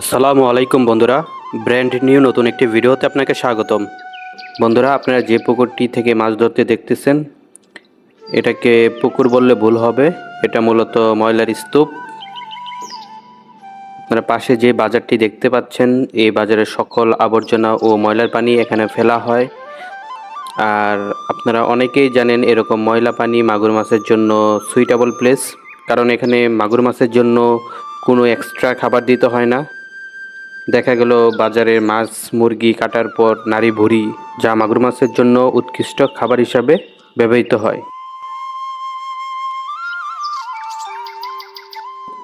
আসসালামু আলাইকুম বন্ধুরা। ব্র্যান্ড নিউ নতুন একটি ভিডিওতে আপনাকে স্বাগতম। বন্ধুরা, আপনারা যে পুকুরটি থেকে মাছ ধরতে দেখতেছেন, এটাকে পুকুর বললে ভুল হবে। এটা মূলত ময়লার স্তূপ। আপনারা পাশে যে বাজারটি দেখতে পাচ্ছেন, এই বাজারের সকল আবর্জনা ও ময়লার পানি এখানে ফেলা হয়। আর আপনারা অনেকেই জানেন, এরকম ময়লা পানি মাগুর মাছের জন্য সুইটেবল প্লেস কারণ এখানে মাগুর মাছের জন্য কোনো এক্সট্রা খাবার দিতে হয় না। দেখা গেল বাজারে মাছ, মুরগি কাটার পর নারী ভুড়ি, যা মাগুর মাছের জন্য উৎকৃষ্ট খাবার হিসাবে ব্যবহৃত হয়।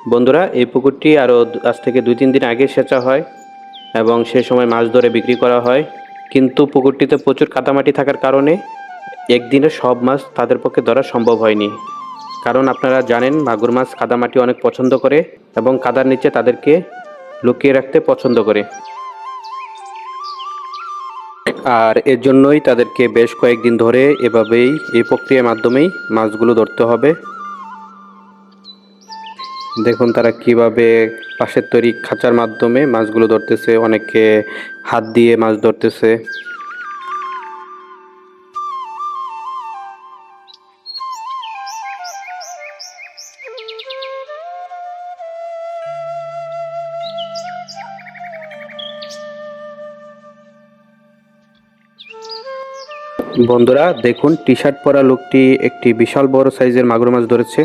বন্ধুরা, এই পুকুরটি আরও আজ থেকে দুই তিন দিন আগে সেচা হয় এবং সে সময় মাছ ধরে বিক্রি করা হয়। কিন্তু পুকুরটিতে প্রচুর কাদামাটি থাকার কারণে একদিনে সব মাছ তাদের পক্ষে ধরা সম্ভব হয়নি। কারণ আপনারা জানেন, মাগুর মাছ কাদামাটি অনেক পছন্দ করে এবং কাদার নিচে তাদেরকে লুকিয়ে রাখতে পছন্দ করে। আর এর জন্যই তাদেরকে বেশ কয়েকদিন ধরে এভাবেই, এই প্রক্রিয়ার মাধ্যমেই মাছগুলো ধরতে হবে। দেখুন তারা কীভাবে পাশের তৈরি খাঁচার মাধ্যমে মাছগুলো ধরতেছে, অনেকে হাত দিয়ে মাছ ধরতেছে। বন্ধুরা, দেখুন টি শার্ট পরা লোকটি একটি বিশাল বড় সাইজের মাগুর মাছ ধরেছে।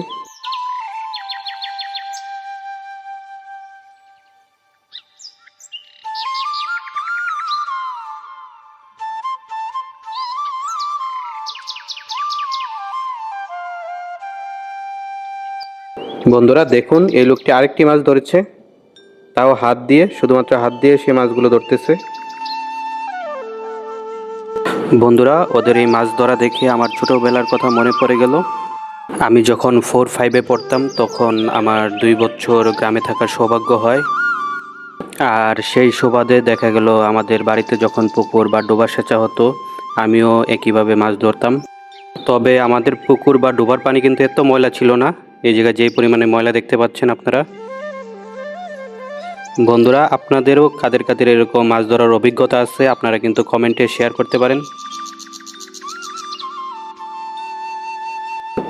বন্ধুরা, দেখুন, এই লোকটি আরেকটি মাছ ধরেছে। তাও হাত দিয়ে, শুধুমাত্র হাত দিয়ে সে মাছগুলো ধরতেছে। বন্ধুরা, ওদের এই মাছ ধরা দেখে আমার ছোটোবেলার কথা মনে পড়ে গেল। আমি যখন ফোর ফাইভে পড়তাম, তখন আমার দুই বছর গ্রামে থাকার সৌভাগ্য হয়। আর সেই সুবাদে দেখা গেল, আমাদের বাড়িতে যখন পুকুর বা ডোবা সেচা হতো, আমিও একইভাবে মাছ ধরতাম। তবে আমাদের পুকুর বা ডোবার পানি কিন্তু এত ময়লা ছিল না। এই জায়গায় যেই পরিমাণে ময়লা দেখতে পাচ্ছেন আপনারা বন্ধুরা, আপনাদেরও কাদের কাদের এরকম মাছ ধরার অভিজ্ঞতা আছে, আপনারা কিন্তু কমেন্টে শেয়ার করতে পারেন।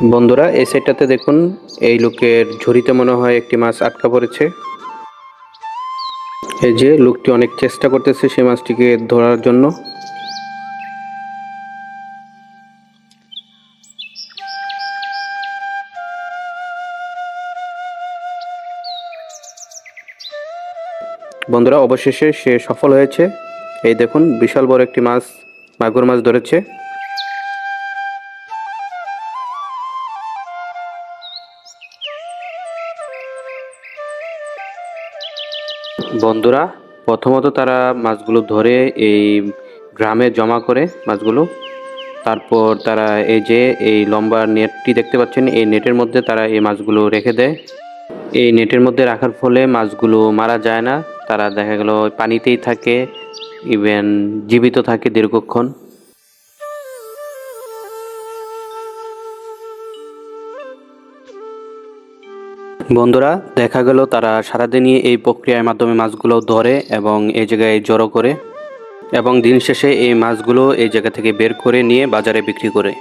বন্ধুরা, এই সাইডটাতে দেখুন, এই লোকের ঝুড়িতে মনে হয় একটি মাছ আটকা পড়েছে। এই যে, লোকটি অনেক চেষ্টা করতেছে সেই মাছটিকে ধরার জন্য। বন্ধুরা, অবশেষে সে সফল হয়েছে। এই দেখুন, বিশাল বড় একটি মাছ, মাগুর মাছ ধরেছে। বন্ধুরা, প্রথমত তারা মাছগুলো ধরে এই গ্রামে জমা করে মাছগুলো। তারপর তারা এই যে এই লম্বা নেটটি দেখতে পাচ্ছেন, এই নেটের মধ্যে তারা এই মাছগুলো রেখে দেয়। এই নেটের মধ্যে রাখার ফলে মাছগুলো মারা যায় না। তারা দেখা গেল পানিতেই থাকে ইভেন জীবিত থাকে দীর্ঘক্ষণ। বন্ধুরা, দেখা গেল তারা সারাদিনই এই প্রক্রিয়ার মাধ্যমে মাছগুলো ধরে এবং এই জায়গায় জড়ো করে এবং দিন শেষে এই মাছগুলো এই জায়গা থেকে বের করে নিয়ে বাজারে বিক্রি করে।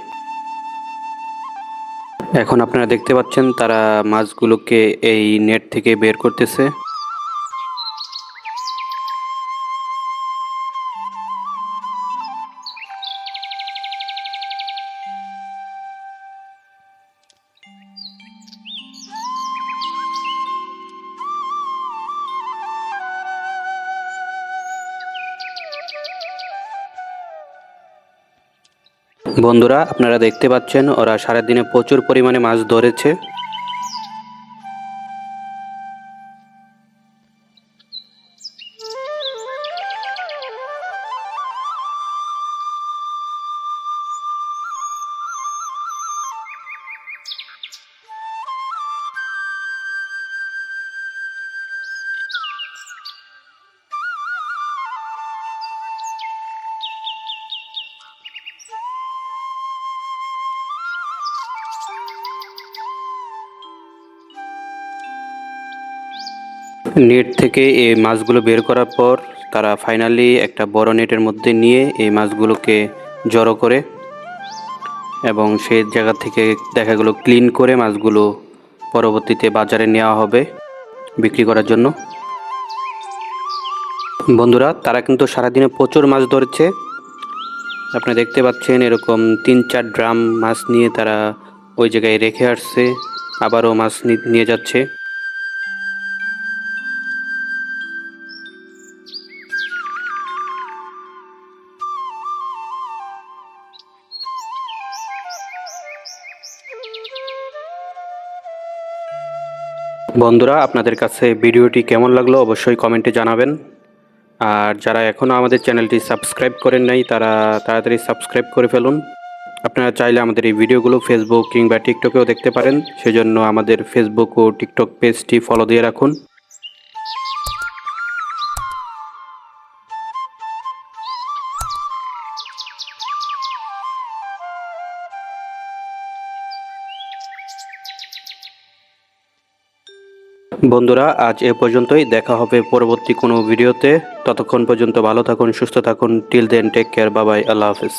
এখন আপনারা দেখতে পাচ্ছেন তারা মাছগুলোকে এই নেট থেকে বের করতেছে। বন্ধুরা আপনারা দেখতে পাচ্ছেন ওরা সারাদিনে প্রচুর পরিমাণে মাছ ধরেছে। নেট থেকে এই মাছগুলো বের করার পর তারা ফাইনালি একটা বড় নেটের মধ্যে নিয়ে এই মাছগুলোকে জড়ো করে এবং সেই জায়গা থেকে দেখা গেলো ক্লিন করে মাছগুলো পরবর্তীতে বাজারে নেওয়া হবে বিক্রি করার জন্য। বন্ধুরা, তারা কিন্তু সারাদিনে প্রচুর মাছ ধরেছে। আপনারা দেখতে পাচ্ছেন এরকম তিন চার ড্রাম মাছ নিয়ে তারা ওই জায়গায় রেখে আসছে, আবারও মাছ নিয়ে যাচ্ছে। বন্ধুরা, আপনাদের কাছে ভিডিওটি কেমন লাগল অবশ্যই কমেন্টে জানাবেন। আর যারা এখনও আমাদের চ্যানেলটি সাবস্ক্রাইব করেন নাই, তারা তাড়াতাড়ি সাবস্ক্রাইব করে ফেলুন। আপনারা চাইলে আমাদের এই ভিডিওগুলো ফেসবুক কিংবা টিকটকেও দেখতে পারেন। সেজন্য আমাদের ফেসবুক ও টিকটক পেজটি ফলো দিয়ে রাখুন। বন্ধুরা, আজ এ পর্যন্তই। দেখা হবে পরবর্তী কোনো ভিডিওতে। ততক্ষণ পর্যন্ত ভালো থাকুন, সুস্থ থাকুন। টিল দেন টেক কেয়ার বাবাই আল্লাহ হাফেজ।